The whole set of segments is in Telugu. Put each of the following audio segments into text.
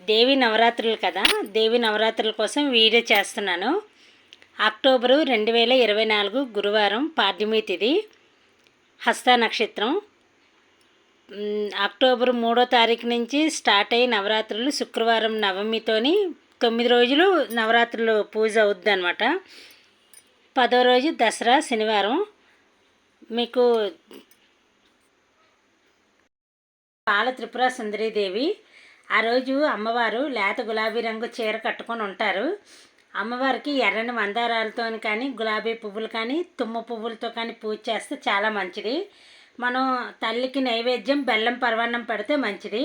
దేవి నవరాత్రులు కదా? దేవి నవరాత్రుల కోసం వీడియో చేస్తున్నాను. అక్టోబరు రెండు వేల ఇరవై నాలుగు గురువారం పాడ్యమి తిది హస్త నక్షత్రం. అక్టోబర్ మూడో తారీఖు నుంచి స్టార్ట్ అయ్యి నవరాత్రులు శుక్రవారం నవమితోని తొమ్మిది రోజులు నవరాత్రులు పూజ అవుద్ది అనమాట పదో రోజు దసరా శనివారం. మీకు పాల త్రిపుర సుందరీదేవి ఆ రోజు అమ్మవారు లేత గులాబీ రంగు చీర కట్టుకొని ఉంటారు. అమ్మవారికి ఎర్రని మందారాలతో కానీ గులాబీ పువ్వులు కానీ తుమ్మ పువ్వులతో కానీ పూజ చేస్తే చాలా మంచిది. మనం తల్లికి నైవేద్యం బెల్లం పరవాన్నం పెడితే మంచిది.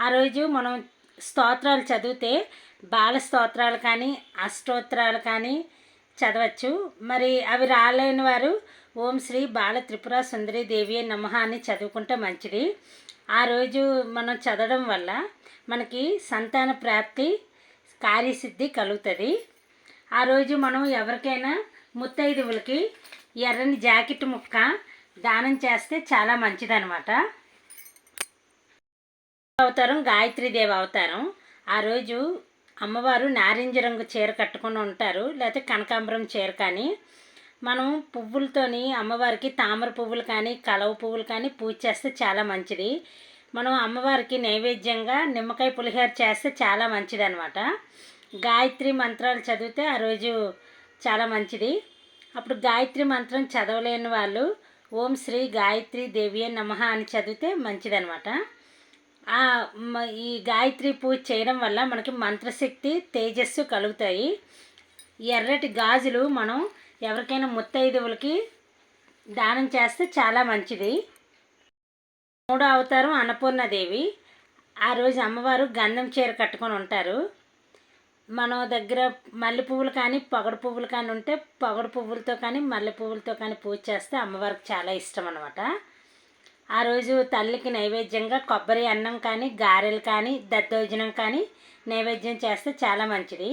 ఆ రోజు మనం స్తోత్రాలు చదివితే బాల స్తోత్రాలు కానీ అష్టోత్తరాలు కానీ చదవచ్చు. మరి అవి రాలేని వారు ఓం శ్రీ బాల త్రిపుర సుందరి దేవి నమః అని చదువుకుంటే మంచిది. ఆ రోజు మనం చదవడం వల్ల మనకి సంతాన ప్రాప్తి కార్యసిద్ధి కలుగుతుంది. ఆ రోజు మనం ఎవరికైనా ముత్తైదువులకి ఎర్రని జాకెట్ ముక్క దానం చేస్తే చాలా మంచిదనమాట అవతారం గాయత్రీదేవి అవతారం. ఆ రోజు అమ్మవారు నారింజ రంగు చీర కట్టుకుని ఉంటారు లేకపోతే కనకాంబరం చీర కానీ మనం పువ్వులతోని అమ్మవారికి తామర పువ్వులు కానీ కలవ పువ్వులు కానీ పూజ చేస్తే చాలా మంచిది. మనం అమ్మవారికి నైవేద్యంగా నిమ్మకాయ పులిహోర చేస్తే చాలా మంచిది అనమాట గాయత్రి మంత్రాలు చదివితే ఆ రోజు చాలా మంచిది. అప్పుడు గాయత్రి మంత్రం చదవలేని వాళ్ళు ఓం శ్రీ గాయత్రి దేవి నమ అని చదివితే మంచిదనమాట ఈ గాయత్రి పూజ చేయడం వల్ల మనకి మంత్రశక్తి తేజస్సు కలుగుతాయి. ఎర్రటి గాజులు మనం ఎవరికైనా ముత్తైదువులకి దానం చేస్తే చాలా మంచిది. మూడో అవతారం అన్నపూర్ణదేవి. ఆ రోజు అమ్మవారు గంధం చీర కట్టుకొని ఉంటారు. మన దగ్గర మల్లె పువ్వులు కానీ పొగడు పువ్వులు కానీ ఉంటే పొగడు పువ్వులతో కానీ మల్లె పువ్వులతో కానీ పూజ చేస్తే అమ్మవారికి చాలా ఇష్టం అనమాట ఆ రోజు తల్లికి నైవేద్యంగా కొబ్బరి అన్నం కానీ గారెలు కానీ దద్దోజనం కానీ నైవేద్యం చేస్తే చాలా మంచిది.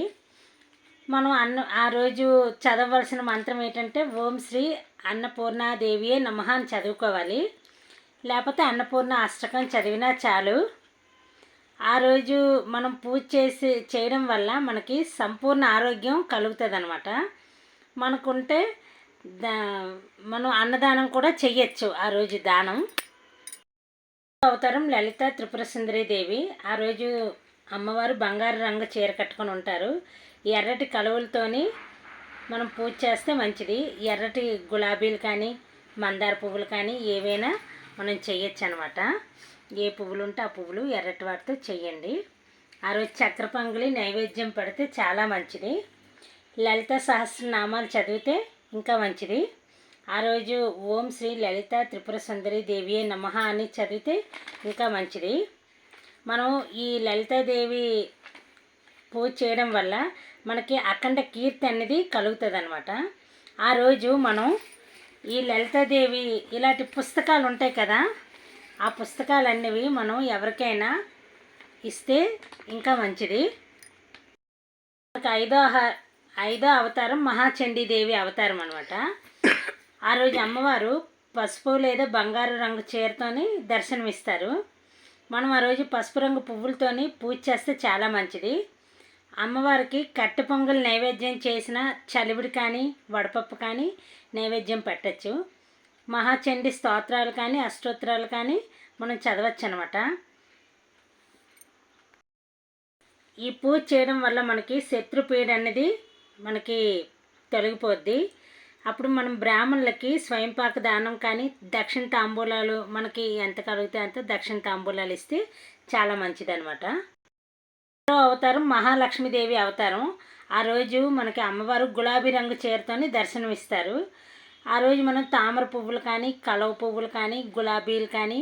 మనం అన్న ఆ రోజు చదవవలసిన మంత్రం ఏంటంటే ఓం శ్రీ అన్నపూర్ణాదేవియే నమః అని చదువుకోవాలి. లేకపోతే అన్నపూర్ణ అష్టకం చదివినా చాలు. ఆ రోజు మనం పూజ చేసి చేయడం వల్ల మనకి సంపూర్ణ ఆరోగ్యం కలుగుతుంది అనమాట మనకుంటే దా మనం అన్నదానం కూడా చెయ్యొచ్చు ఆ రోజు దానం. అవతారం లలిత త్రిపుర సుందరి దేవి ఆ రోజు అమ్మవారు బంగారు రంగు చీర కట్టుకొని ఉంటారు. ఎర్రటి కలువలతోని మనం పూజ చేస్తే మంచిది. ఎర్రటి గులాబీలు కానీ మందార పువ్వులు కానీ ఏవైనా మనం చేయొచ్చు అనమాట ఏ పువ్వులు ఉంటే ఆ పువ్వులు ఎర్రటి వాటితో చేయండి. ఆ రోజు చక్ర పొంగలి నైవేద్యం పెడితే చాలా మంచిది. లలిత సహస్రనామాలు చదివితే ఇంకా మంచిది. ఆ రోజు ఓం శ్రీ లలిత త్రిపుర సుందరి దేవి నమ అని చదివితే ఇంకా మంచిది. మనం ఈ లలితాదేవి పూజ చేయడం వల్ల మనకి అఖండ కీర్తి అనేది కలుగుతుంది అనమాట ఆ రోజు మనం ఈ లలితాదేవి ఇలాంటి పుస్తకాలు ఉంటాయి కదా ఆ పుస్తకాలన్నవి మనం ఎవరికైనా ఇస్తే ఇంకా మంచిది. మనకు ఐదో ఐదో అవతారం మహాచండీదేవి అవతారం అనమాట ఆ రోజు అమ్మవారు పసుపు లేదా బంగారు రంగు చీరతోని దర్శనమిస్తారు. మనం ఆ రోజు పసుపు రంగు పువ్వులతోని పూజ చేస్తే చాలా మంచిది. అమ్మవారికి కట్టె పొంగల్ నైవేద్యం చేసిన చలివిడి కానీ వడపప్పు కానీ నైవేద్యం పెట్టచ్చు. మహాచండి స్తోత్రాలు కానీ అష్టోత్తరాలు కానీ మనం చదవచ్చు అనమాట ఈ పూజ చేయడం వల్ల మనకి శత్రుపీడ అనేది మనకి తొలగిపోద్ది. అప్పుడు మనం బ్రాహ్మణులకి స్వయంపాక దానం కానీ దక్షిణ తాంబూలాలు మనకి ఎంత కలిగితే అంత దక్షిణ తాంబూలాలు ఇస్తే చాలా మంచిదనమాట మరో అవతారం మహాలక్ష్మీదేవి అవతారం. ఆ రోజు మనకి అమ్మవారు గులాబీ రంగు చీరతోని దర్శనమిస్తారు. ఆ రోజు మనం తామర పువ్వులు కానీ కలవ పువ్వులు కానీ గులాబీలు కానీ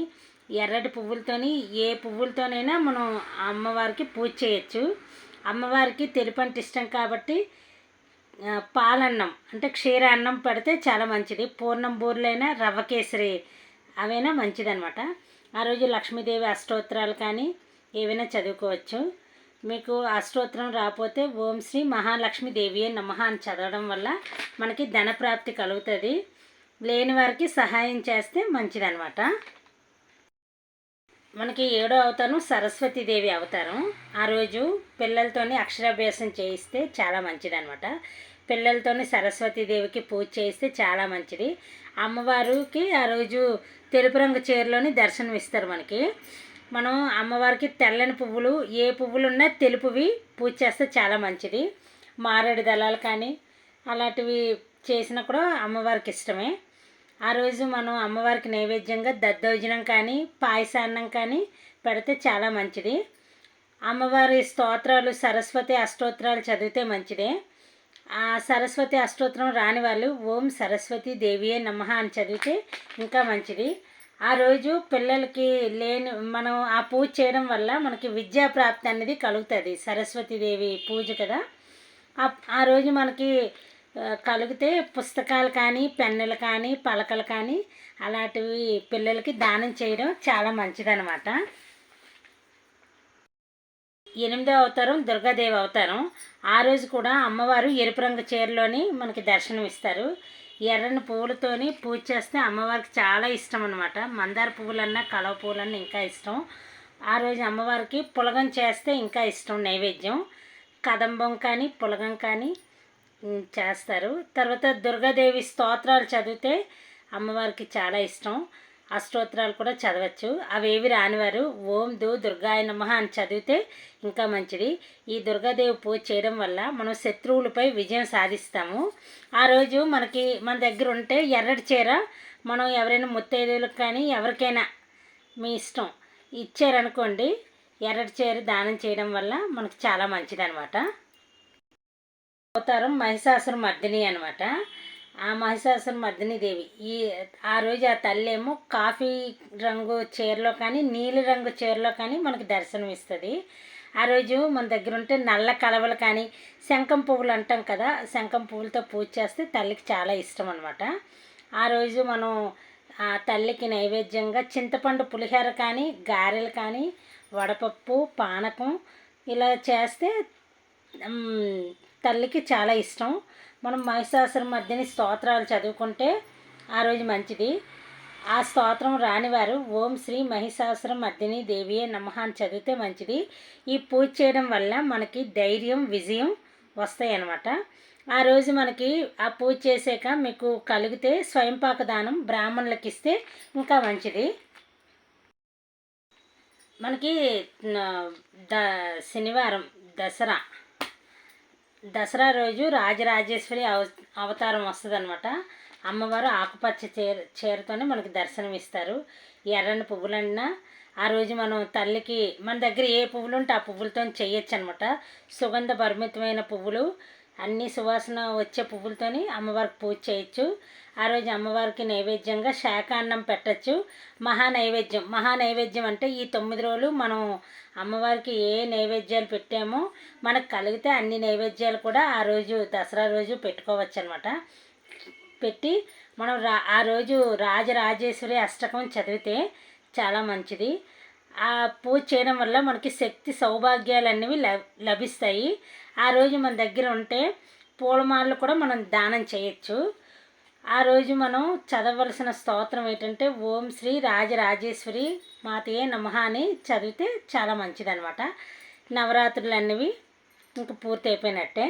ఎర్రటి పువ్వులతోని ఏ పువ్వులతోనైనా మనం అమ్మవారికి పూజ చేయొచ్చు. అమ్మవారికి తెలుపు అంటే ఇష్టం కాబట్టి పాలన్నం. అంటే క్షీరాన్నం పెడితే చాలా మంచిది. పూర్ణం బూర్లైనా రవ్వ కేసరి అవైనా మంచిదనమాట ఆ రోజు లక్ష్మీదేవి అష్టోత్తరాలు కానీ ఏవైనా చదువుకోవచ్చు. మీకు అష్టోత్తరం రాకపోతే ఓం శ్రీ మహాలక్ష్మీదేవి దేవి అని చదవడం వల్ల మనకి ధనప్రాప్తి కలుగుతుంది. లేని వారికి సహాయం చేస్తే మంచిదనమాట మనకి ఏడో అవతారం సరస్వతీదేవి అవతారం. ఆ రోజు పిల్లలతోని అక్షరాభ్యాసం చేయిస్తే చాలా మంచిదనమాట పిల్లలతోని సరస్వతీదేవికి పూజ చేయిస్తే చాలా మంచిది. అమ్మవారికి ఆ రోజు తెలుపు రంగు చీరలోని దర్శనం ఇస్తారు మనకి. మనం అమ్మవారికి తెల్లని పువ్వులు ఏ పువ్వులు ఉన్నా తెలుపువి పూజ చేస్తే చాలా మంచిది. మారేడు దళాలు కానీ అలాంటివి చేసినా కూడా అమ్మవారికి ఇష్టమే. ఆ రోజు మనం అమ్మవారికి నైవేద్యంగా దద్దోజనం కానీ పాయసాన్నం కానీ పెడితే చాలా మంచిది. అమ్మవారి స్తోత్రాలు సరస్వతి అష్టోత్తరాలు చదివితే మంచిదే. ఆ సరస్వతి అష్టోత్తరం రాని వాళ్ళు ఓం సరస్వతి దేవియే నమ అని చదివితే ఇంకా మంచిది. ఆ రోజు పిల్లలకి లేని మనం ఆ పూజ చేయడం వల్ల మనకి విద్యా ప్రాప్తి అనేది కలుగుతుంది. సరస్వతీదేవి పూజ కదా. ఆ- రోజు మనకి కలిగితే పుస్తకాలు కానీ పెన్నులు కానీ పలకలు కానీ అలాంటివి పిల్లలకి దానం చేయడం చాలా మంచిదన్నమాట. ఎనిమిదో అవతారం దుర్గాదేవి అవతారం. ఆ రోజు కూడా అమ్మవారు ఎరుపు రంగు చీరలోని మనకి దర్శనం ఇస్తారు ఎర్రని పువ్వులతోని పూజ చేస్తే అమ్మవారికి చాలా ఇష్టం అనమాట మందార పువ్వులన్నా కలవ పువ్వులన్నా ఇంకా ఇష్టం. ఆ రోజు అమ్మవారికి పులగం చేస్తే ఇంకా ఇష్టం నైవేద్యం. కదంబం కానీ పులగం కానీ చేస్తారు. తర్వాత దుర్గాదేవి స్తోత్రాలు చదివితే అమ్మవారికి చాలా ఇష్టం. ఆ స్తోత్రాలు కూడా చదవచ్చు. అవేవి రానివారు. ఓం దు దుర్గాయ నమః అని చదివితే ఇంకా మంచిది. ఈ దుర్గాదేవి పూజ చేయడం వల్ల మనం శత్రువులపై విజయం సాధిస్తాము. ఆ రోజు మనకి మన దగ్గర ఉంటే ఎర్రటి చీర మనం ఎవరైనా ముత్తైదువులకు కానీ ఎవరికైనా మీ ఇష్టం ఇచ్చారనుకోండి ఎర్రటి చీర దానం చేయడం వల్ల మనకు చాలా మంచిదనమాట అవతారం మహిషాసుర మర్దిని అనమాట ఆ మహిషాసుర మర్దిని దేవి. ఈ ఆ రోజు ఆ తల్లి ఏమో కాఫీ రంగు చీరలో కానీ నీలి రంగు చీరలో కానీ మనకు దర్శనం ఇస్తుంది. ఆ రోజు మన దగ్గర ఉంటే నల్ల కలవలు కానీ శంఖం పువ్వులు అంటాం కదా శంఖం పువ్వులతో పూజ చేస్తే తల్లికి చాలా ఇష్టం అనమాట ఆ రోజు మనం ఆ తల్లికి నైవేద్యంగా చింతపండు పులిహోర కానీ గారెలు కానీ వడపప్పు పానకం ఇలా చేస్తే తల్లికి చాలా ఇష్టం. మనం మహిషాసుర మధ్యని స్తోత్రాలు చదువుకుంటే ఆ రోజు మంచిది. ఆ స్తోత్రం రానివారు ఓం శ్రీ మహిషాసుర మర్దిని దేవియే నమః అని చదివితే మంచిది. ఈ పూజ చేయడం వల్ల మనకి ధైర్యం విజయం వస్తాయి అన్నమాట ఆ రోజు మనకి ఆ పూజ చేసాక మీకు కలిగితే స్వయంపాక దానం బ్రాహ్మణులకు ఇస్తే ఇంకా మంచిది. మనకి ద శనివారం దసరా దసరా రోజు రాజరాజేశ్వరి అవ అవతారం వస్తుంది అనమాట అమ్మవారు ఆకుపచ్చ చీర చీరతోనే మనకి దర్శనం ఇస్తారు ఎర్రని పువ్వులన్నా ఆ రోజు మనం తల్లికి మన దగ్గర ఏ పువ్వులు ఉంటే ఆ పువ్వులతో చేయొచ్చు అనమాట సుగంధ పరిమితమైన పువ్వులు అన్ని సువాసన వచ్చే పువ్వులతోని అమ్మవారికి పూజ చేయొచ్చు. ఆ రోజు అమ్మవారికి నైవేద్యంగా శాఖాన్నం పెట్టచ్చు. మహా నైవేద్యం మహా నైవేద్యం అంటే ఈ తొమ్మిది రోజులు మనం అమ్మవారికి ఏ నైవేద్యాలు పెట్టామో మనకు కలిగితే అన్ని నైవేద్యాలు కూడా ఆ రోజు దసరా రోజు పెట్టుకోవచ్చు అనమాట పెట్టి మనం రా ఆ రోజు రాజరాజేశ్వరి అష్టకం చదివితే చాలా మంచిది. ఆ పూజ చేయడం వల్ల మనకి శక్తి సౌభాగ్యాలు అనేవి లభిస్తాయి. ఆ రోజు మన దగ్గర ఉంటే పూలమాలలు కూడా మనం దానం చేయొచ్చు. ఆ రోజు మనం చదవలసిన స్తోత్రం ఏంటంటే ఓం శ్రీ రాజరాజేశ్వరి మాతయే నమ అని చదివితే చాలా మంచిదన్నమాట. నవరాత్రులు అన్నవి ఇంక పూర్తి అయిపోయినట్టే